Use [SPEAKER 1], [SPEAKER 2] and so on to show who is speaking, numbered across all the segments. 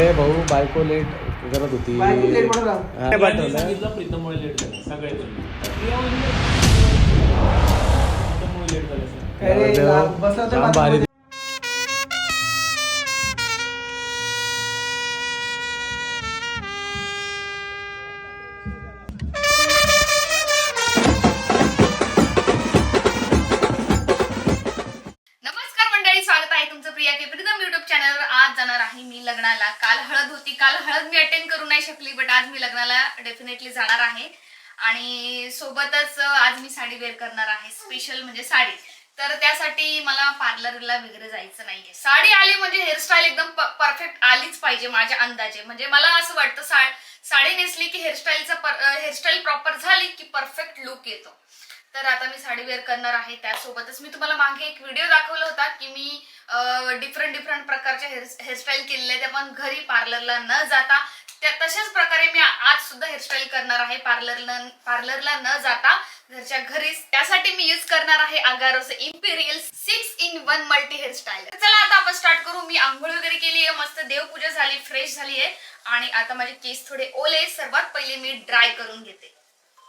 [SPEAKER 1] अरे भाऊ बायको लेट करत होती
[SPEAKER 2] बायको late म्हणून राव.
[SPEAKER 1] हा,
[SPEAKER 3] त्यांनी
[SPEAKER 1] पाठवलं.
[SPEAKER 3] सांगितलं प्रीतममुळे लेट झालं सगळे प्रीतममुळे लेट झालं सर
[SPEAKER 2] अरे
[SPEAKER 1] जाऊ
[SPEAKER 2] ला-
[SPEAKER 1] दे.
[SPEAKER 2] बसला तर
[SPEAKER 1] जाम
[SPEAKER 4] लग्नाला. काल हळद होती. काल हळद मी अटेंड करू नाही शकली बट आज मी लग्नाला डेफिनेटली जाणार आहे. आणि सोबतच आज मी साडी वेअर करणार आहे. स्पेशल म्हणजे साडी. तर त्यासाठी मला पार्लरला वगैरे जायचं नाहीये. साडी आली म्हणजे हेअरस्टाईल एकदम परफेक्ट आलीच पाहिजे माझ्या अंदाजे. म्हणजे मला असं वाटतं सा साडी नेसली की हेअरस्टाईलचा हेअरस्टाईल प्रॉपर झाली की परफेक्ट लुक येतो. तर आता मी साडी वेअर करणार आहे. त्यासोबतच मी तुम्हाला मागे एक व्हिडिओ दाखवला होता की मी डिफरंट डिफरंट प्रकारच्या हेअर हेअरस्टाईल केलेल्या त्या पण घरी पार्लरला न जाता त्या तशाच प्रकारे मी आज सुद्धा हेअरस्टाईल करणार आहे. पार्लरला पार्लरला न जाता घरच्या घरीच. त्यासाठी मी यूज करणार आहे Agaro's Imperial six in one multi hairstyle चला आता आपण स्टार्ट करू. मी आंघोळ वगैरे केली आहे. मस्त देवपूजा झाली फ्रेश झाली आहे. आणि आता माझे केस थोडे ओले सर्वात पहिले मी ड्राय करून घेते.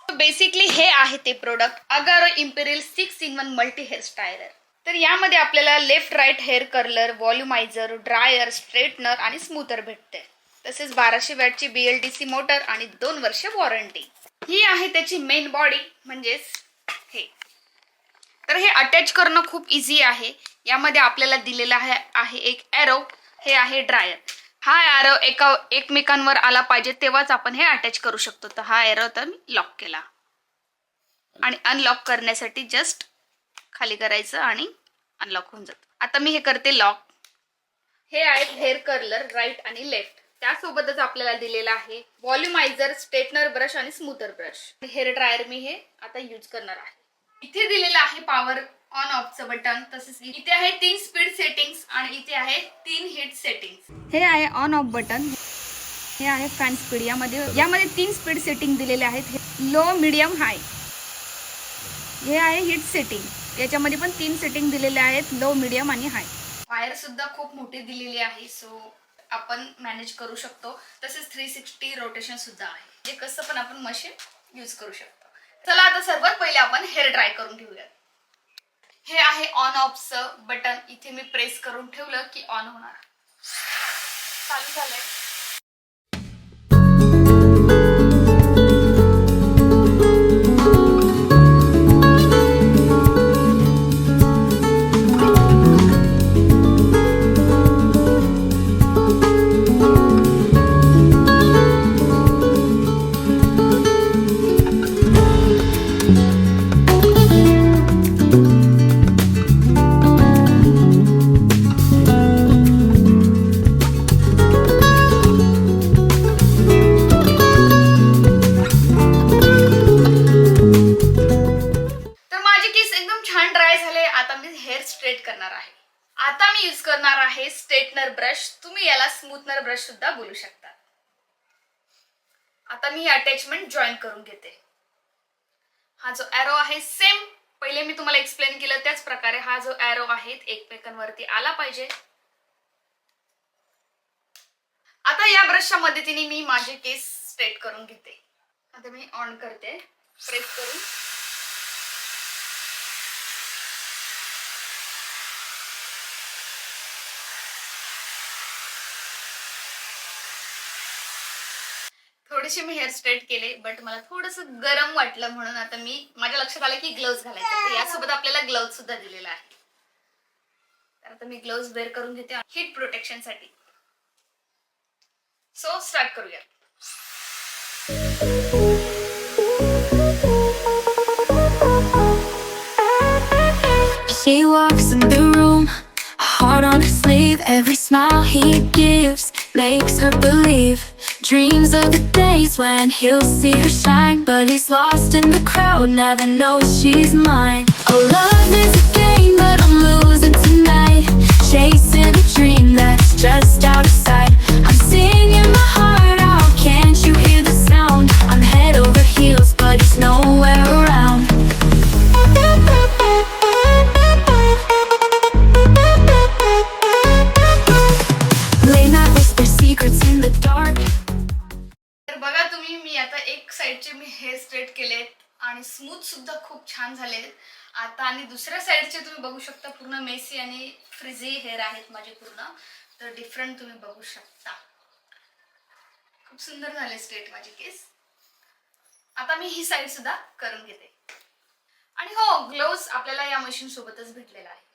[SPEAKER 4] बेसिकली हे आहे ते product Agaro Imperial six in one multi hairstyler तर यामध्ये आपल्याला left right hair curler volumiser dryer straightener आणि स्मूथर भेटते. तसेच बाराशे वॅटची B L D C motor आणि दोन वर्ष वॉरंटी ही आहे त्याची मेन बॉडी म्हणजेच हे. तर हे अटॅच करणं खूप इझी आहे. यामध्ये आपल्याला दिलेला आहे आहे एक एरो हे आहे ड्रायर हा एरो एका एकमेकांवर आला पाहिजे तेव्हाच आपण हे अटॅच करू शकतो. तर हा एरो तर मी लॉक केला. आणि अनलॉक करण्यासाठी जस्ट खाली करायचं आणि अनलॉक होऊन जातं. आता मी हे करते लॉक हे आहेत हेअर कर्लर राईट आणि लेफ्ट त्यासोबतच आपल्याला दिलेला आहे व्हॉल्युमायझर स्ट्रेटनर ब्रश आणि स्मूथर ब्रश हेअर ड्रायर मी हे आता यूज करणार आहे. इथे दिलेलं आहे पॉवर ऑन ऑफचं बटन तसेच इथे आहे तीन स्पीड सेटिंग्स आणि इथे आहे तीन हिट सेटिंग्स हे आहे ऑन ऑफ बटन हे आहे फॅन स्पीड यामध्ये यामध्ये तीन स्पीड सेटिंग दिलेले आहेत. लो मिडियम हाय हे आहे हिट सेटिंग याच्यामध्ये पण तीन सेटिंग दिलेले आहेत लो मिडियम आणि हाय वायर सुद्धा खूप मोठी दिलेली आहे सो आपण मॅनेज करू शकतो. तसेच थ्री सिक्स्टी रोटेशन सुद्धा आहे. जे कसं पण आपण मशीन यूज करू शकतो. चला आता सर्वात पहिले आपण हेअर ड्राय करून घेऊया हे आहे ऑन ऑफचं बटन इथे मी प्रेस करून ठेवलं की ऑन होणार. चालू झालंय. आता मी अटॅचमेंट जॉईन करून घेते. हा जो एरो आहे सेम पहिले मी तुम्हाला एक्सप्लेन केलं त्याच प्रकारे हा जो एरो आहे एकमेकांवरती आला पाहिजे. आता या ब्रशच्या मदतीने मी माझे केस स्ट्रेट करून घेते. आता मी ऑन करते. प्रेस करून. थोडेसे मी हेअर स्ट्रेट केले बट मला थोडस गरम वाटलं म्हणून आता मी माझ्या लक्षात आलं की ग्लोव्ह घालायचे. तर यासोबत आपल्याला ग्लोव्ह सुद्धा दिलेला आहे तर आता मी ग्लोव्ह वेअर करून घेते हिट प्रोटेक्शनसाठी. सो स्टार्ट करूया.
[SPEAKER 5] He walks in the room, heart on his sleeve. Every smile he gives. Makes her believe. Dreams of the days when he'll see her shine, but he's lost in the crowd, never knows she's mine. Oh, love is a game, but I'm losing tonight. Chasing a dream that's just out of sight. आणि
[SPEAKER 4] smooth सुद्धा खूप छान झाले आता आणि दुसऱ्या साईडचे तुम्ही बघू शकता पूर्ण मेसी आणि फ्रिझी हेअर आहेत माझे पूर्ण. तर डिफरंट तुम्ही बघू शकता. खूप सुंदर झाले स्ट्रेट माझे केस. आता मी ही साईड सुद्धा करून घेते. आणि हो ग्लोव्स आपल्याला या मशीन सोबतच भेटलेला आहे.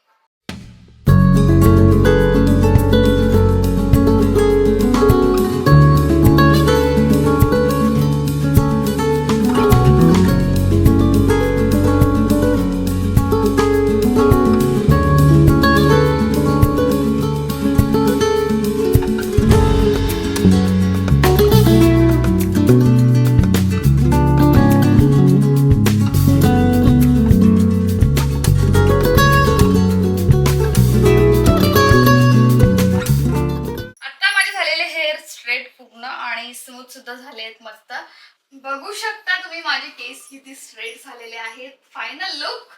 [SPEAKER 4] फायनल लुक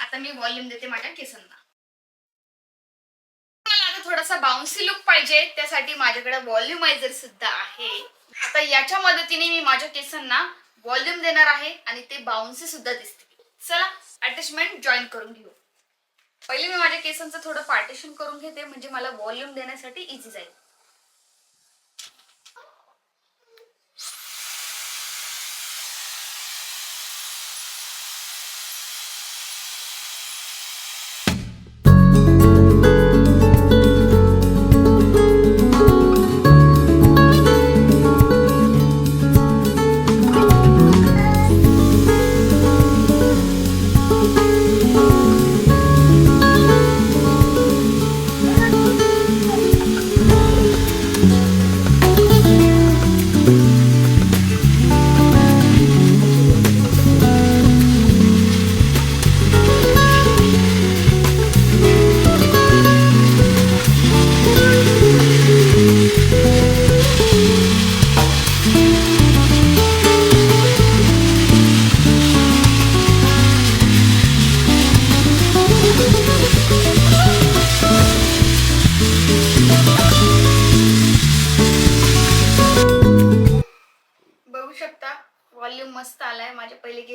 [SPEAKER 4] आता मी वॉल्यूम देते माझ्या केसांना. मला आता थोडासा बाउन्सी लुक पाहिजे त्यासाठी माझ्याकडे व्हॉल्युमायझर सुद्धा आहे. आता याच्या मदतीने मी माझ्या केसांना व्हॉल्यूम देणार आहे आणि ते बाउन्सी सुद्धा दिसते चला अटॅचमेंट जॉईन करून घेऊ. पहिले मी माझ्या केसांचं थोडं पार्टिशन करून घेते म्हणजे मला व्हॉल्यूम देण्यासाठी इझी जाईल.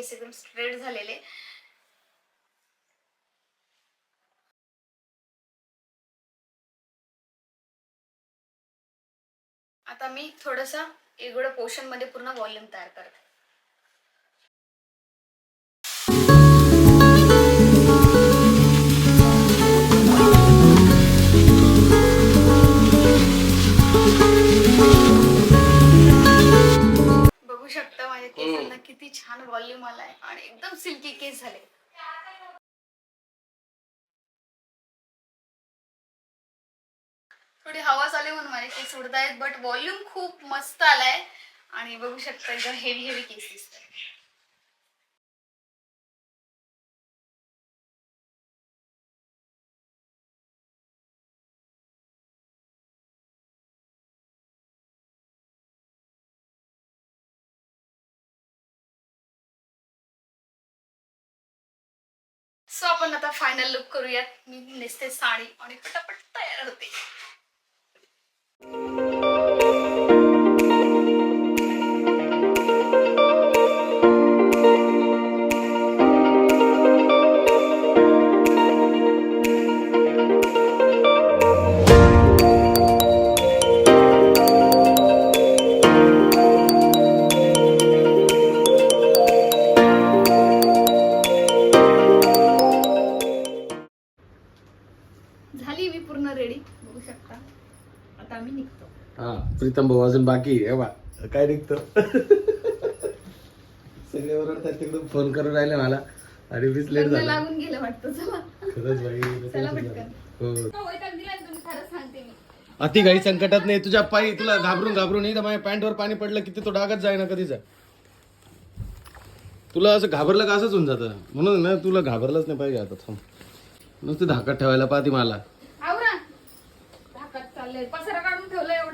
[SPEAKER 4] केस एकदम स्ट्रेट झालेले. आता मी थोडसा एवढं पोर्शनमध्ये पूर्ण व्हॉल्यूम तयार करते. बघू शकता माझ्या केसांना किती छान व्हॉल्यूम आलाय आणि एकदम सिल्की केस झाले. थोडी हवा चालू म्हणून माझे केस उडत आहेत बट व्हॉल्यूम खूप मस्त आलाय. आणि बघू शकता एकदम हेवी हेवी केस दिसत सो आपण आता फायनल लुक करूयात. मी नेसते साडी आणि पटापट तयार होते. आम्ही निघतो.
[SPEAKER 1] हा प्रीतम भाऊ अजून बाकी आहे बा काय निघतो? सगळे ओरडतात तिकडून फोन करून राहिले मला. आणि मीच लेट
[SPEAKER 4] लग्न
[SPEAKER 1] झाला.
[SPEAKER 4] लागून गेलं वाटतं चला.
[SPEAKER 1] खरंच बाई
[SPEAKER 4] चला पटकन.
[SPEAKER 1] हो.
[SPEAKER 4] वैताग दिला ना तुम्ही खरंच सांगते मी.
[SPEAKER 1] अति काही संकटात नाही तुझ्या पायी तुला घाबरून घाबरून नाही तर माझ्या पॅन्टवर पाणी पडलं किती तो डागच जाय ना कधीच तुला असं घाबरलं का असंच होऊन जातं? म्हणून ना तुला घाबरलंच नाही पाहिजे आता थांब. नुसतं धाकात ठेवायला पाहती मला.
[SPEAKER 4] आवरा. धाकात चाललंय. पसारा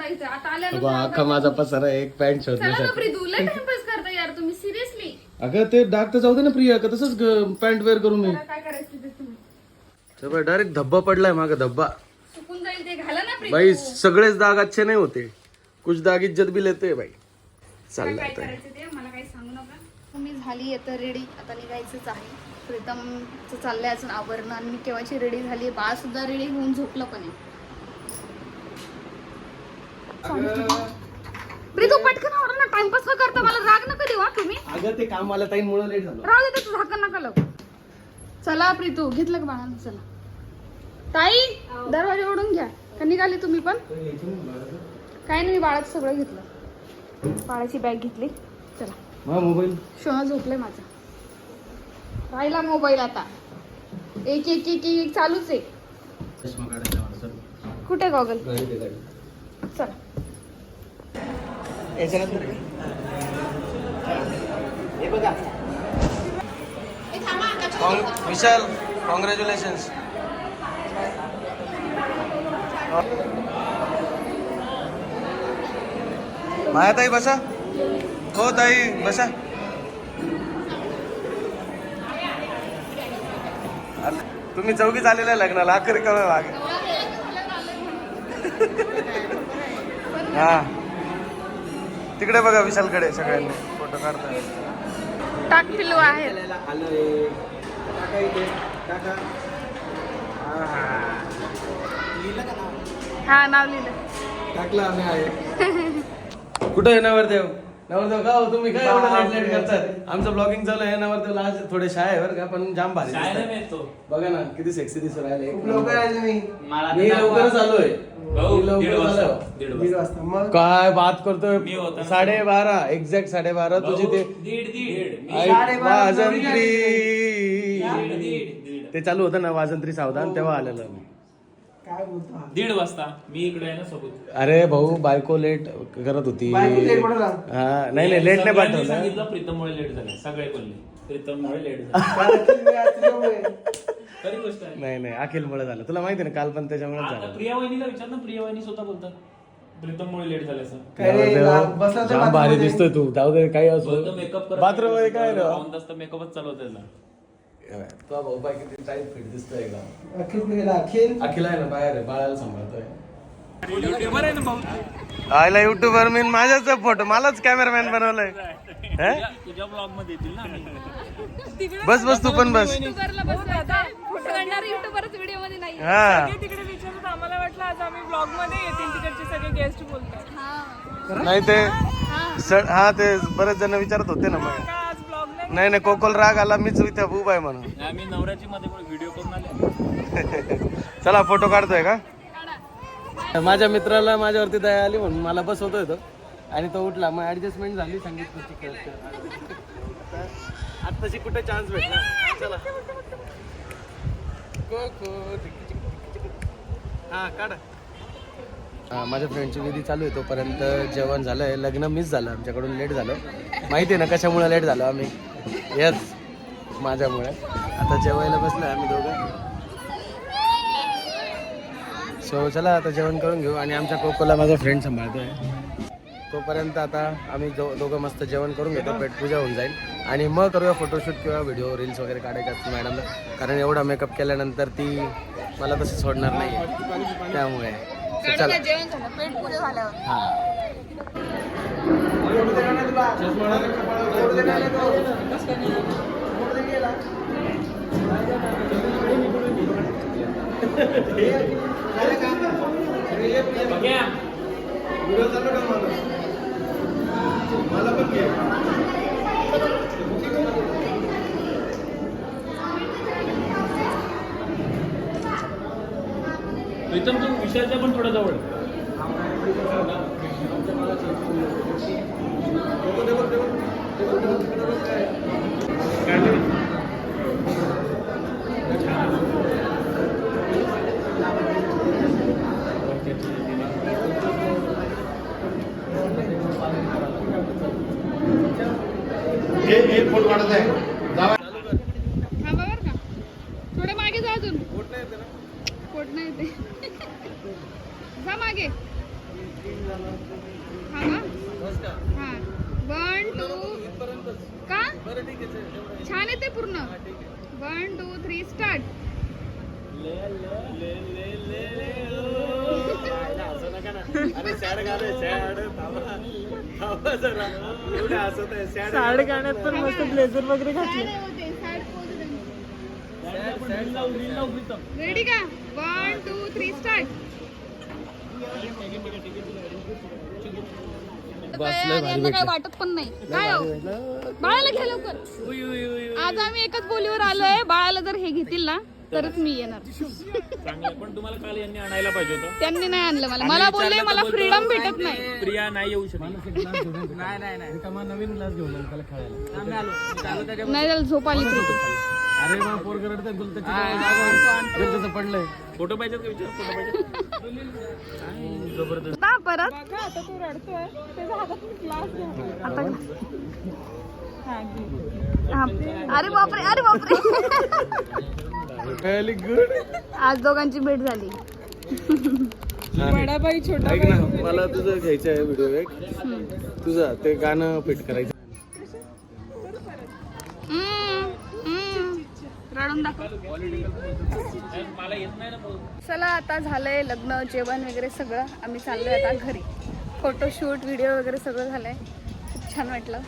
[SPEAKER 4] इथे. आता
[SPEAKER 1] अगं,
[SPEAKER 4] आल्यानंतर
[SPEAKER 1] अख्खा माझा पसारा एक पॅन्ट
[SPEAKER 4] चला ना
[SPEAKER 1] शोधण्यासाठी
[SPEAKER 4] प्रीतू लय टाइमपास करता यार तुम्ही सिरियसली
[SPEAKER 1] अगं ते डाग तर जाऊ दे ना प्रिया का तसंच पॅन्ट वेअर करून मी.
[SPEAKER 4] काय करायचं ते तुम्ही?
[SPEAKER 1] डायरेक्ट धब्बा पडलाय मागा धब्बा.
[SPEAKER 4] चुकून जाईल ते घाला ना प्रीतू.
[SPEAKER 1] भाई सगळेच दाग अच्छे नाही होते. कुछ दाग इज्जत भी लेते हैं भाई चाललं
[SPEAKER 4] काय
[SPEAKER 1] आता.
[SPEAKER 4] करायचं ते? मला काही सांगू नका. मी झाली आता रेडी आता निघायचंच आहे. प्रीतमचं चाललंय अजून आवरणं आणि मी केव्हाची रेडी झाली बाळ सुद्धा रेडी होऊन झोपलं पण आहे. प्रीतू पटकन आवरा ना. टाइमपास न करता? मला राग नका देऊ हा तुम्ही.
[SPEAKER 1] अगं ते काम आलं ताईमुळे लेट झालं.
[SPEAKER 4] राहू दे त्याचं झाकण नका लावू. चला प्रीतू घेतलं का बाळानं? चला. ताई दरवाजा ओढून घ्या. का निघाली तुम्ही पण? काय नाही मी बाळाचं सगळं घेतलं. बाळाची बॅग घेतली. चला.
[SPEAKER 1] मग मोबाईल?
[SPEAKER 4] शोना झोपलंय माझा. राहिला मोबाईल आता. एक एक एक एक एक चालूच आहे.
[SPEAKER 1] चष्मा काढायचा मला, चल.
[SPEAKER 4] कुठे गॉगल?
[SPEAKER 1] दे
[SPEAKER 4] चला.
[SPEAKER 1] विशाल कॉंग्रॅच्युलेशन माया ताई बसा. हो ताई बसा. तुम्ही चौघीच आलेल्या लग्नाला आखरी कळलं लागे हा. तिकडे बघा विशालकडे सगळ्यांनी फोटो काढताय
[SPEAKER 4] टाक पिल्लू आहे. हा नाव लिहिलं.
[SPEAKER 1] टाकला आम्ही आहे. कुठं आहे नवरदेव? नवरदेव का हो? तुम्ही काय एवढं लेट लेट करतात? आमचं ब्लॉगिंग चालू आहे. नवरदेव आज थोडे शाय आहे बरं का पण जाम भारी दिसतात. बघा ना किती सेक्सी दिसू राहिले.
[SPEAKER 2] लवकर आहे
[SPEAKER 1] मी लवकरच
[SPEAKER 3] दाखवा.
[SPEAKER 1] आलोय.
[SPEAKER 3] भाऊ,
[SPEAKER 1] मी
[SPEAKER 3] दीड
[SPEAKER 1] लवकर
[SPEAKER 3] वाजता
[SPEAKER 1] आलो
[SPEAKER 3] दीड
[SPEAKER 2] दीड
[SPEAKER 3] वाजता.
[SPEAKER 2] वाजता मग?
[SPEAKER 1] काय बात करतोय?
[SPEAKER 3] मी होता ना.
[SPEAKER 1] साडेबारा एक्झॅक्ट साडेबारा तुझी ते
[SPEAKER 3] दीड दीड. मी-
[SPEAKER 1] ऐक,
[SPEAKER 2] साडेबारा
[SPEAKER 1] वाजंत्री.
[SPEAKER 3] दीड दीड दीड.
[SPEAKER 1] ते चालू होतं ना वाजंत्री सावधान तेव्हा आलेलं मी.
[SPEAKER 2] काय बोलतो? हा?
[SPEAKER 3] दीड वाजता. मी इकडे आहे ना सोबत.
[SPEAKER 1] अरे भाऊ बायको लेट करत होती.
[SPEAKER 2] बायको late पाठवला?
[SPEAKER 1] हा नाही नाही लेट नाही
[SPEAKER 3] सगळ्यांनी
[SPEAKER 1] पाठवलं.
[SPEAKER 3] सांगितलं प्रीतममुळे लेट झाले. सगळे बोलले. प्रीतममुळे लेट झाले.
[SPEAKER 2] की.
[SPEAKER 3] खरी गोष्ट आहे.
[SPEAKER 1] नाही नाही अखिलमुळे झालं. तुला माहिती ना काल पण त्याच्यामुळे
[SPEAKER 3] आता
[SPEAKER 1] झालं.
[SPEAKER 3] प्रिया वहिनीला विचार ना प्रिया वहिनी स्वतः बोलतात. प्रीतममुळे लेट झाले असं
[SPEAKER 2] काय रे,
[SPEAKER 1] नवरदेव,
[SPEAKER 2] ला- बसला तर
[SPEAKER 1] जाम भारी
[SPEAKER 2] बाथरूममध्ये.
[SPEAKER 1] दिसतोय तू. जाऊ दे काही असो
[SPEAKER 3] मेकअप करत
[SPEAKER 1] बाथरूममध्ये काय ना
[SPEAKER 3] दसता मेकअपच चालू होता त्याचा.
[SPEAKER 1] तो भाऊ बाई किती टाईट फिट दिसतोय एकदम.
[SPEAKER 2] अखिल गेला? अखिल?
[SPEAKER 1] अखिल आहे ना बाहेर आहे बाळाला सांभाळतोय.
[SPEAKER 3] युट्यूबर आहे ना भाऊ
[SPEAKER 1] आयला युट्यूबर मी माझ्याच फोटो मलाच कॅमेरामॅन बनवलंय?
[SPEAKER 3] तुझ्या ब्लॉगमध्ये येतील ना.
[SPEAKER 1] बस बस तू पण बस.
[SPEAKER 4] युट्यूबरला बसवायचा फोटो काढणारे युट्यूबरच व्हिडिओमध्ये नाही
[SPEAKER 1] हा.
[SPEAKER 6] तिकडे विचारत आम्हाला वाटलं आज आम्ही ब्लॉगमध्ये येतील. तिकडचे सगळे गेस्ट बोलतात.
[SPEAKER 1] नाही ते स- हा ते बरेच जण विचारत होते ना मग.
[SPEAKER 6] का आज ब्लॉग नाही
[SPEAKER 1] नाही नाही कोकोल राग आला मीच इथे उभा आहे म्हणून.
[SPEAKER 3] आम्ही नवऱ्याची मध्ये पण व्हिडिओ करून आले.
[SPEAKER 1] चला फोटो काढतोय का? माझ्या मित्राला माझ्यावरती दया आली म्हणून मला बसवतोय तो. आणि तो उठला. मग ऍडजस्टमेंट झाली सांगितलं आत्ताशी कुठे चान्स भेटला? चला. हा माझ्या फ्रेंडची विधी चालू आहे तोपर्यंत जेवण झालंय. लग्न मिस झालं. आमच्याकडून लेट झालं. माहिती आहे ना कशामुळे लेट झालो आम्ही? येस माझ्यामुळे. आता जेवायला बसलो आम्ही दोघं. सो चला आता जेवण करून घेऊ आणि आमच्या कोकोला माझा फ्रेंड सांभाळतोय. तोपर्यंत आता आम्ही दो दोघं मस्त जेवण करून घेतो पेट पूजा होऊन जाईल. आणि मग करूया फोटोशूट किंवा व्हिडिओ रील्स वगैरे काढायचे असतील मॅडमला कारण एवढा मेकअप केल्यानंतर ती मला तशी सोडणार नाही त्यामुळे. चला. हां.
[SPEAKER 3] प्रीतम तू विषयाच्या पण थोडा जवळ.
[SPEAKER 4] थांबा बरं का थोडे मागे जा अजून पोट नाही येते जा मागे थांबा हा वन टू का छान येते पूर्ण. वन टू थ्री स्टार्ट
[SPEAKER 1] साडे
[SPEAKER 6] गाण्यात पण मस्त ब्लेझर वगैरे घातले.
[SPEAKER 4] रेडी का? वन टू थ्री स्टार्ट काय वाटत पण नाही. काय हो? बाळाला घ्या लवकर. आज आम्ही एकच बोलीवर आलोय. बाळाला जर हे घेतील ना तरच मी येणार.
[SPEAKER 3] चांगलं पण तुम्हाला काल यांनी आणायला पाहिजे होतं.
[SPEAKER 4] त्यांनी नाही आणलं मला. मला बोलले मला फ्रीडम भेटत नाही.
[SPEAKER 3] प्रिया नाही येऊ शकत
[SPEAKER 1] नवीन ग्लास घेऊन आलो त्याला खेळायला.
[SPEAKER 4] नाही त्याला झोप आली तरी.
[SPEAKER 1] अरे मग पोरग त्याचं पडलंय.
[SPEAKER 3] फोटो पाहिजेत का विचार? फोटो पाहिजे जबरदस्त.
[SPEAKER 4] परत?
[SPEAKER 6] बघा आता तो रडतोय. त्याच्या हातात ग्लास घ्या
[SPEAKER 4] आता
[SPEAKER 6] हा घे.
[SPEAKER 4] हा. अरे बापरे अरे बापरे.
[SPEAKER 1] व्हेरी गुड
[SPEAKER 4] आज दोघांची भेट झाली.
[SPEAKER 6] बडाबाई छोटा
[SPEAKER 1] ऐक ना मला तुझं घ्यायचं आहे व्हिडिओ एक. तुझं ते गाणं फिट करायचं
[SPEAKER 4] हम्म, हम्म. रडून दाखव
[SPEAKER 3] मला येत नाही ना बोल.
[SPEAKER 4] चला आता झालंय लग्न जेवण वगैरे सगळं. आम्ही चाललोय आता घरी. फोटोशूट व्हिडिओ वगैरे सगळं झालंय. खूप छान वाटलं.